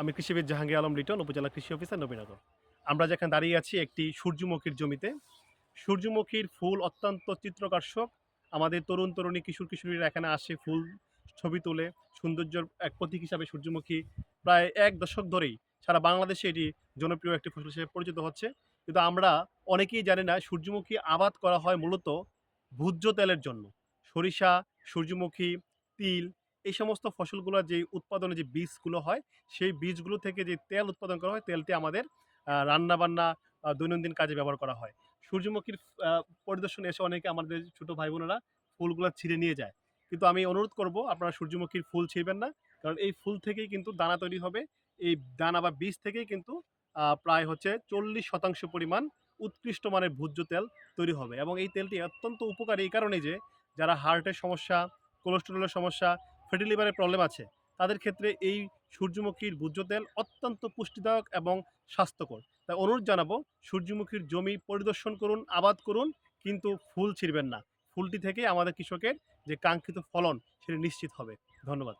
আমি কৃষিবিদ জাহাঙ্গীর আলম লিটন, উপজেলা কৃষি অফিসার নবীনগর। আমরা যেখানে দাঁড়িয়ে আছি একটি সূর্যমুখীর জমিতে। সূর্যমুখীর ফুল অত্যন্ত চিত্রকর্ষক। আমাদের তরুণ তরুণী, কিশোর কিশোরীরা এখানে আসে ফুল ছবি তুলে। সৌন্দর্যের এক প্রতীক হিসাবে সূর্যমুখী প্রায় এক দশক ধরেই সারা বাংলাদেশে এটি জনপ্রিয় একটি ফসল হিসেবে পরিচিত হচ্ছে। কিন্তু আমরা অনেকেই জানি না সূর্যমুখী আবাদ করা হয় মূলত ভোজ্য তেলের জন্য। সরিষা, সূর্যমুখী, তিল এই সমস্ত ফসলগুলোর যে উৎপাদনে যে বীজগুলো হয়, সেই বীজগুলো থেকে যে তেল উৎপাদন করা হয়, তেলটি আমাদের রান্নাবান্না দৈনন্দিন কাজে ব্যবহার করা হয়। সূর্যমুখীর পরিদর্শনে এসে অনেকে আমাদের ছোটো ভাই বোনেরা ফুলগুলো ছিঁড়ে নিয়ে যায়। কিন্তু আমি অনুরোধ করব, আপনারা সূর্যমুখীর ফুল ছিঁড়বেন না, কারণ এই ফুল থেকেই কিন্তু দানা তৈরি হবে। এই দানা বা বীজ থেকেই কিন্তু প্রায় হচ্ছে চল্লিশ শতাংশ পরিমাণ উৎকৃষ্ট মানের ভোজ্য তেল তৈরি হবে। এবং এই তেলটি অত্যন্ত উপকারী এই কারণে যে, যারা হার্টের সমস্যা, কোলেস্টেরলের সমস্যা ফ্যাটি লিভারের প্রবলেম আছে। তাদের ক্ষেত্রে এই সূর্যমুখীর ভোজ্য তেল অত্যন্ত পুষ্টিদায়ক এবং স্বাস্থ্যকর। তাই অনুরোধ জানাব, সূর্যমুখীর জমি পরিদর্শন করুন, আবাদ করুন, কিন্তু ফুল ছিঁড়বেন না। ফুলটি থেকে আমাদের কৃষকের যে কাঙ্ক্ষিত ফলন, সেটি নিশ্চিত হবে। ধন্যবাদ।